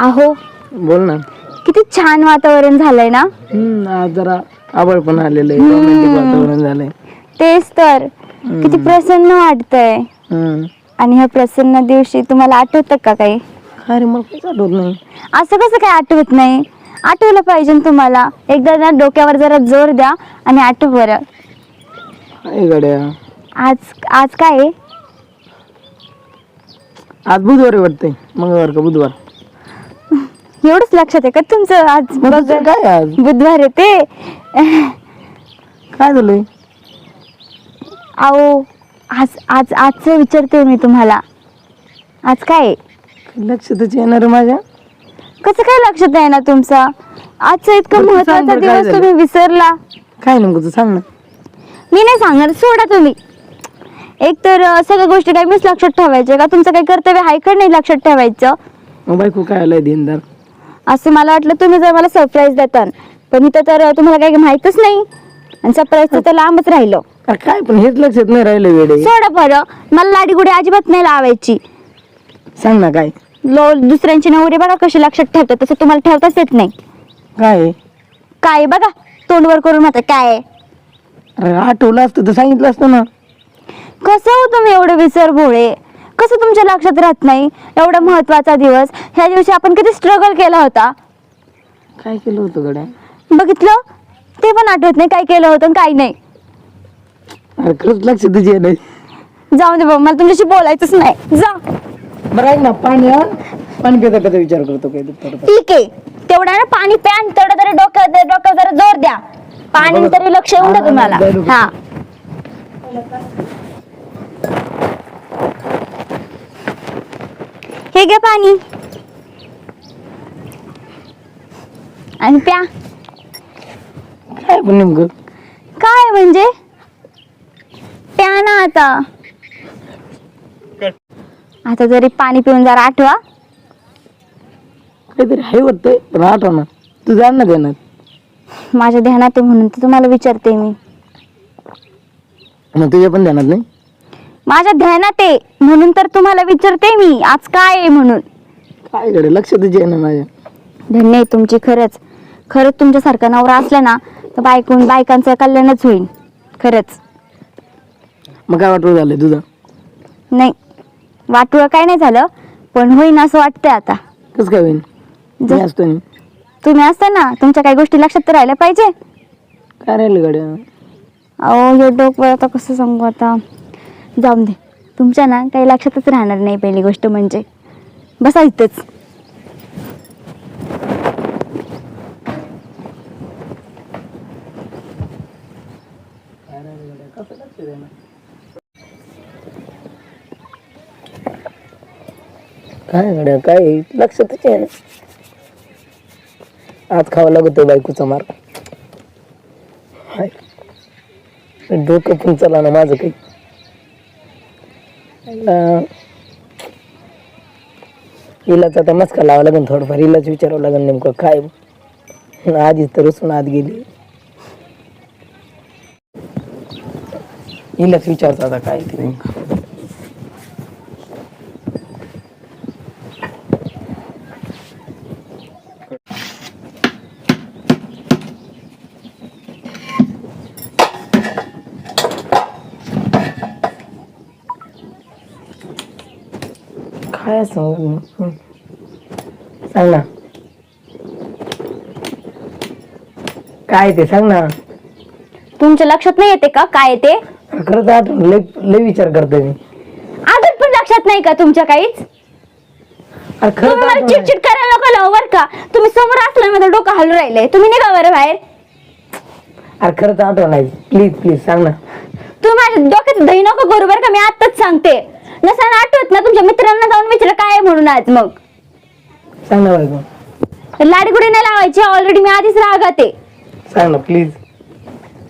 अहो. बोल ना. किती छान वातावरण झालंय ना? हम्म आज जरा आबळ पण आलेलं आहे वातावरण झालंय. तेच तर. किती प्रसन्न वाटतंय. हम्म. आणि ह्या प्रसन्न दिवशी तुम्हाला आठवतं का काही? काय रे मला काहीच आठवत नाही. असं कसं काय आठवत नाही? आठवलं पाहिजे ना तुम्हाला. एकदा ना डोक्यावर जरा जोर द्या आणि आठव बरं. काय गड्या. आज आज काय आहे? आज बुधवार वाटतंय. मंगळवार का बुधवार? एवढंच लक्षात आहे का? तुमचं आज दुसरं काय आज? बुधवार आहे ते. काय झालंय? अहो आज आज आजचं विचारते मी तुम्हाला. आज काय? आहे? लक्षातच येणार माझ्या? कसं काय लक्षात आहे ना तुमचा? आजचा इतका बरं, तू सांग महत्त्वाचा बरं, काय दिवस झालं? तुम्ही विसरला. काय नेमकं तू सांग ना. मी नाही सांगणार सोडा तुम्ही. एक तर अं, सगळ्या गोष्टी काय मीच लक्षात ठेवायचे का? तुमचं काही कर्तव्य आहे का नाही लक्षात ठेवायचं? मग बायको काय आलाय देनदार असं मला वाटलं तुम्ही जर मला सरप्राईज देतान. पण इथं तर तुम्हाला काही माहीतच नाही. आणि सरप्राईज तर लांबच राहिलं. अरे काय पण हेच लक्षात नाही राहिलं वेळे सोडा बरं. मला लाडीगुडी अजिबात नाही लावायची. सांग ना काय. लो दुसऱ्यांची नवरे बघा कशी लक्षात ठेवतात तसं तुम्हाला ठेवताच येत नाही. काय? आहे? काय आहे बघा तोंडवर करून म्हणता काय आहे? अरे आठवलं असतं तर सांगितलं असतं ना. कसं हो तुम्ही एवढे विसर भोळे कसं तुमच्या लक्षात राहत नाही? एवढा महत्त्वाचा दिवस. ह्या दिवशी आपण किती स्ट्रगल केला होता? काय केलं होतं गड्या? बघितलं? ते पण आठवत नाही काय केलं होतं आणि काय नाही. अरे खरंच लक्षातच ये नाही. जाऊ दे बाबा मला तुमच्याशी बोलायचंच नाही. जा. बरं ऐक ना पाणी आण. पाणी पिता पिता विचार करतो काय. ठीक आहे. तेवढं ना पाणी प्यान तेवढं तरी डोक्यात डोक्यावर जरा जोर द्या. पाणी तरी लक्ष येऊन द्या तुम्हाला. हा. हे घ्या पाणी. आणि प्या. काय पण नेमकं? काय म्हणजे? प्या ना आता. आता जरी पाणी पिऊन जरा आठवा. काहीतरी आहे वाटतंय पण आठव ना. तू जाण ना देणार माझ्या ध्यानात आहे म्हणून तर तुम्हाला विचारते मी. मग तुझ्या पण ध्यानात नाही? माझ्या ध्यानात आहे. म्हणून तर तुम्हाला विचारते मी आज काय आहे म्हणून? काय गड्या लक्षातच ये ना माझ्या. धन्य आहे तुमची खरंच. खरंच तुमच्यासारखा नवरा असला ना तर बायकून बायकांचं कल्याणच होईल. खरंच. मग काय वाटलं झालं तुझं? नाही. वाटुळं काय नाही झालं पण होईन असं वाटतंय आता. कसं काय होईल जर- मी असतो ना तुम्ही असता ना तुमच्या काही गोष्टी लक्षात तर राहिल्या पाहिजे. काय राहिलं गड्या? अहो हे डोकं आता कसं सांगू आता? जाऊन दे. तुमच्या ना काही लक्षातच राहणार नाही पहिली गोष्ट म्हणजे. बसा इथंच. काय गड्या काय लक्षातच आहे ना आज खावा लागतो बायकोचा मार. डोकं पण चला ना माझं काही. हिलाच आता मस्का लावा लागेल थोडंफार हिलाच विचारावं लागेल नेमकं काय. आधीच तर रुसून आत गेली. हिलाच विचारतो आता काय ते नेमकं. काय सांग सांग ना. काय ते सांग ना. तुमच्या लक्षात नाही येते का? काय ते? खरंच आठवण लय लय विचार करतोय मी. अजून पण लक्षात नाही का तुमच्या काहीच? अरे तुम्ही खरंच मला आठवण चिडचिड करायला नको लावू बरं का. तुम्ही समोर असला माझं डोकं हलू राहिले तुम्ही निघा बरं बाहेर. अरे खरंच आठवण आहे. प्लीज प्लीज सांग ना. तुम्ही माझ्या डोक्यात दही नको करू बरं का? मी आताच सांगते. नसा आठवत ना तुमच्या मित्रांना जाऊन विचार काय आहे म्हणून आज मग? सांग ना बायको लाडीगुडी नाही लावायची ऑलरेडी मी आधीच रागाते. सांग ना प्लीज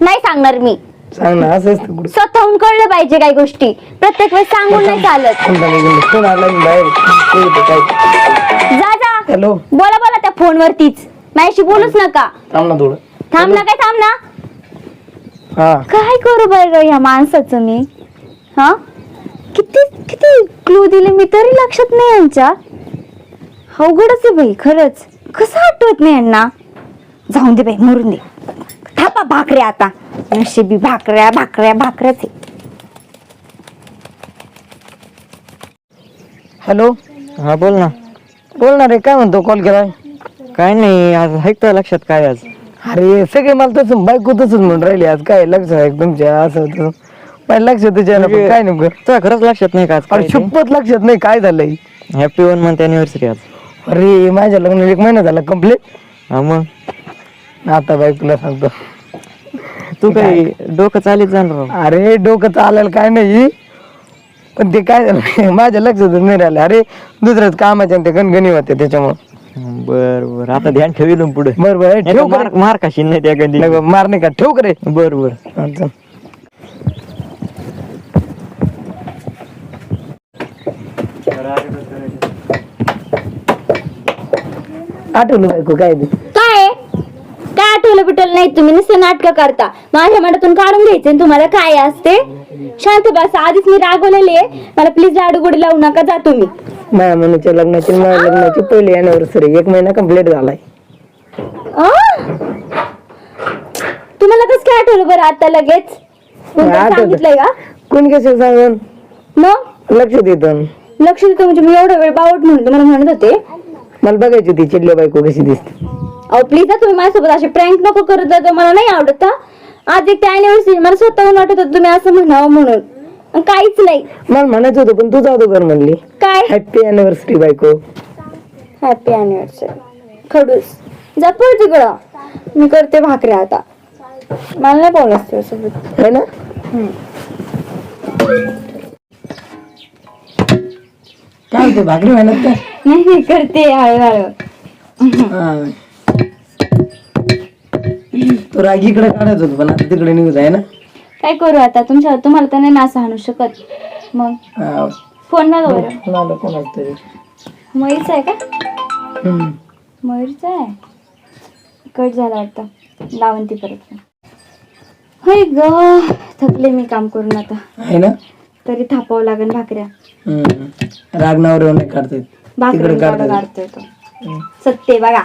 नाही सांगणार मी. सांग ना असं असतं कुठं. स्वतःहून कळलं पाहिजे काही गोष्टी. प्रत्येक वेळेस सांगून नाही चालत. झाला आला बाहेर. येतं काय? जा जा. हॅलो. बोला बोला त्या फोनवरतीच. माझ्याशी बोलूच नका. थांब ना थोडं. थांब ना काय थांब ना. हा. काय करू बरं या माणसाचं मी? हा? किती किती क्लू दिले मी तरी लक्षात नाही यांच्या अवघडच आहे बाई खरंच. कसं आठवत नाही यांना? जाऊन दे बाई मरून दे. थापा भाकऱ्या आता. नशिबी भाकऱ्या भाकऱ्या भाकऱ्याच आहे हॅलो? हा बोल ना. बोल ना रे काय म्हणतो कॉल केलाय? काय नाही आज ऐकतं लक्षात काय आज? अरे सगळे मला तसं बायको तसंच म्हणून राहिले आज. काय लक्ष आहे तुमच्या? असं तसं. माझ्या लक्षात म्हणजे- काय नेमकं? तुला खरंच लक्षात नाही का अरे आज शपथ लक्षात नाही काय झालंय? हॅपी वन मंथ अॅनिव्हर्सरी आज. अरे माझ्या लग्न एक महिना झाला कंप्लीट हा मग? आता बायकोला सांगतो. तू काही डोकं चालीत जाणार अरे डोकं चालायला काय नाही. पण ते काय झालं माझ्या लक्षातच नाही राहिलं. अरे दुसऱ्याच कामाच्या ते गणगणी होते त्याच्यामुळं. बर बर आता ध्यान ठेवलं पुढे. बरं बरं ठेव ठेव मार मार खाशील नाही त्या कधी नाही का ठेव करे बर बर आठवलं बायको काय ते काय? काय आठवलं बिटवलं नाही तुम्ही नुसतं नाटकं करता. माझ्या मनातून काढून घ्यायचे आणि तुम्हाला काय असते? शांत बस आधीच मी रागवलेली आहे. मला प्लीज लाडू गोडी लावू नका जा तुम्ही. माझ्या मनाच्या लग्नाची आणि माझ्या लग्नाची पहिली अॅनिव्हर्सरी एक महिना कंप्लीट झालाय. आ? तुम्हाला कसं काय आठवलं बरं आता लगेच. सांगितलंय का? कोणी कसं सांगून? मग? लक्षात येतं लक्ष देतो म्हणजे मी एवढा वेळ बावट म्हणून तुम्हाला म्हणत होते. मला बघायची होती चिडल्या बायको कशी दिसते. अहो प्लीज तुम्ही माझ्यासोबत असे प्रँक नको करत जा मला नाही आवडत हा. आज एक अॅनिव्हर्सरी मला स्वतःहून वाटत होतं तुम्ही असं म्हणावं म्हणून. काहीच नाही. मला म्हणायचं होतं पण तू जाऊ कर म्हणली. काय? हॅपी अॅनिव्हर्सरी बायको. हॅपी अॅनिव्हर्सरी खडूस. जा पळ तिकडं. मी करते भाकऱ्या आता. मला नाही बोलायचं तुझ्यासोबत. है ना? काय होते भाकरी मेहनत काय नाही नाही करते हळूहळू. तो राग इकडे काढत होतो पण आता तिकडे निघत आहे ना. काय करू आता? तुमच्या तुम्हाला तर नाही नासा आणू शकत. मग हा. फोन ना बरं. कोणाला तरी. मयूरचा आहे का? हम्म. मयूरचा आहे? कट झाला वाटतं लावून ती परत होय ग थकले मी काम करून आता. आहे ना? तरी थापावं लागेल भाकऱ्या. हम्म. राग नावर नाही काढता येत. काढता काढतोय तो. सत्य बघा.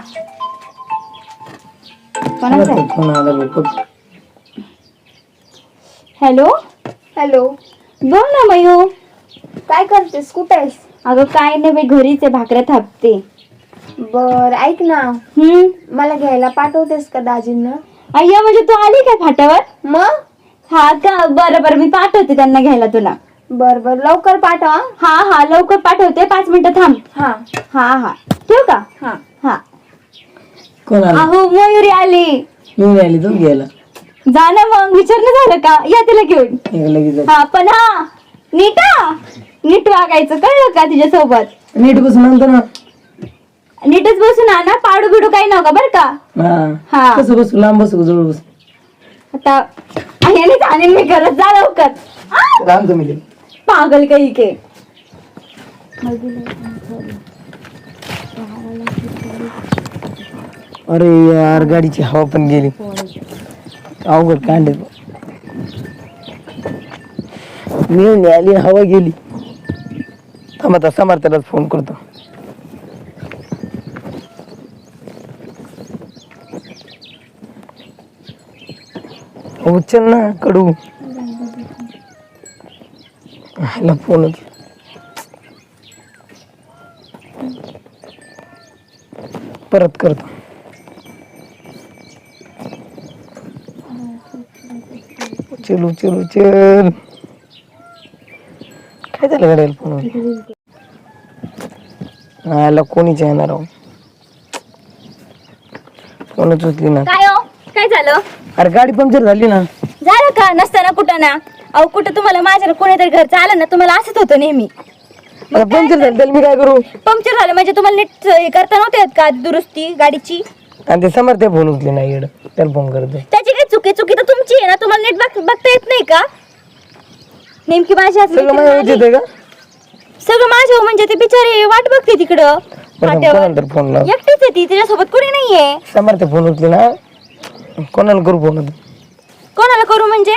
कोणाचा आहे? फोन आला बघ बघ. हॅलो? हॅलो. बोल ना मयू. काय करतेस? कुठे आहेस? अगं काय नाही बाई घरीच आहे भाकऱ्या थापते. बर ऐक ना. हम्म? मला घ्यायला पाठवतेस का दाजींना? अय्या म्हणजे तू आली काय फाट्यावर? मग? हा का? बरं बरं मी पाठवते त्यांना घ्यायला तुला. बर बर. लवकर पाठवा हा. हा लवकर पाठवते. पाच मिनिटं थांब. हा. हा हा. ठेवू का? हा. हा. कोण आला अहो मयुरी आली. येऊन आली तू घ्यायला. जा ना मग. विचारणं झालं का? या तिला घेऊन. एक लगेच हा पण हा. नीट? नीट वागायचं. कळलं का तिच्यासोबत? नीट बसून नंतर ना. नीटच बसून आ ना पाडू बिडू काही नका बरं का? हा. हा. कसं बसू? लांब बसू जवळ बसू? आता याने जाणीन मी करत. जा लवकर. आ! राम तुम्ही. ते. पागल काही के. अरे यार गाडीची हवा पण गेली. अवघड कांडे मिळून आली हवा गेली. थांब आता समर्थालाच फोन करतो. उचल ना कडू. ह्याला फोनच परत करतो. चल उचल उचल काय झालं गाड्याला फोन याला कोणीच येणार आहो. फोनच उचली ना. काय हो? काय झालं? अरे गाडी पंक्चर झाली ना. झालं का? नसताना कुठं ना? अहो कुठं तुम्हाला माझ्या कोणीतरी घरचं आलं ना तुम्हाला असंच होतं नेहमी. आता पंक्चर झाली? त्याला मी काय करू? पंक्चर झालं म्हणजे तुम्हाला नीट हे करता नव्हते येत का दुरुस्ती गाडीची? आणि ते समर्थ फोन उचली नाही येड. त्याला फोन करतो. त्याची काही चुकी? चुकी तर तुमची आहे ना तुम्हाला नीट बघ- बघता येत नाही का? नेमकी माझ्या हात सगळं माझ्या. येते का? सगळं माझ्या म्हणजे ते बिचारे वाट बघते तिकडं. बरं फाट्यावर. कोणाला तर फोन लाव. एकटीच आहे ती तिच्यासोबत कोणी नाहीये. समर्थ फोन उचली ना कोणाला करू फोन कोणाला करू म्हणजे?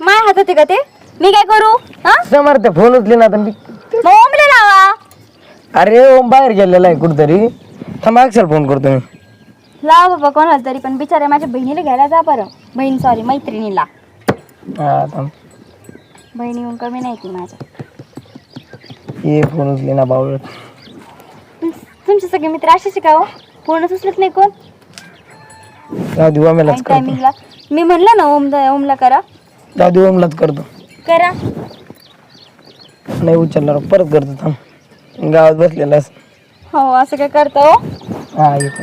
माझ्या हातात आहे का ते? मी काय करू? हा? समर्थ फोन उचली ना आता मी. मग ओमला लावा. अरे ओम बाहेर गेलेला आहे कुठतरी. थांब अक्षर फोन करतो मी. लावा बाबा कोणाला तरी पण बिचारे माझ्या बहिणीला घ्यायला जा बरं. बहीण सॉरी मैत्रिणीला. हा थांब. बहिणी येऊन कमी नाही ती माझ्या. ये फोन उचले ना तुम- तुमचे सगळे मित्र आहे का हो? पूर्ण सुचलत नाही कोण? दे करतो. टायमिंगला मी म्हणलं ना ओम ओमला करा. जाऊ दे ओमलाच करतो. करा. नाही उचलणार परत करतो थांब. गावात बसलेला. हो असं काय करतो हो? हा येतो.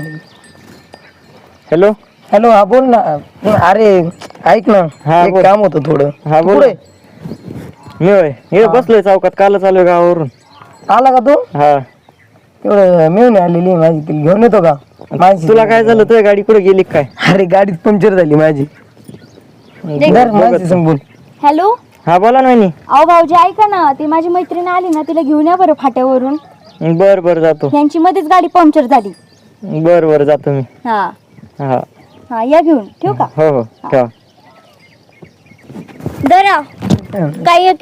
हॅलो? हॅलो हा बोल ना. अरे ऐक ना. हा, एक बोल. काम होतं थोडं. हा, बोल. कुठे? मी होय. हे. बसलोय चौकात काल चालू गावावरून. आला का तू? हा. तेवढं मिळून आलेली आहे माझी. तिला घेऊन येतो का? माझी तुला काय झालं? तुझ्या गाडी कुठे गेली काय? अरे गाडीत पंक्चर झाली माझी. धर संपून हॅलो? हा बोला ना वहिनी. अहो भाऊजी ऐका ना. ती माझी मैत्रीण आली ना तिला घेऊन या बरं फाट्यावरून. बर बर जातो. यांची मध्येच गाडी पंक्चर झाली. बर बर जातो मी. हा. हा. हा या घेऊन. ठेवू का? हो हो ठेवा. दरा काय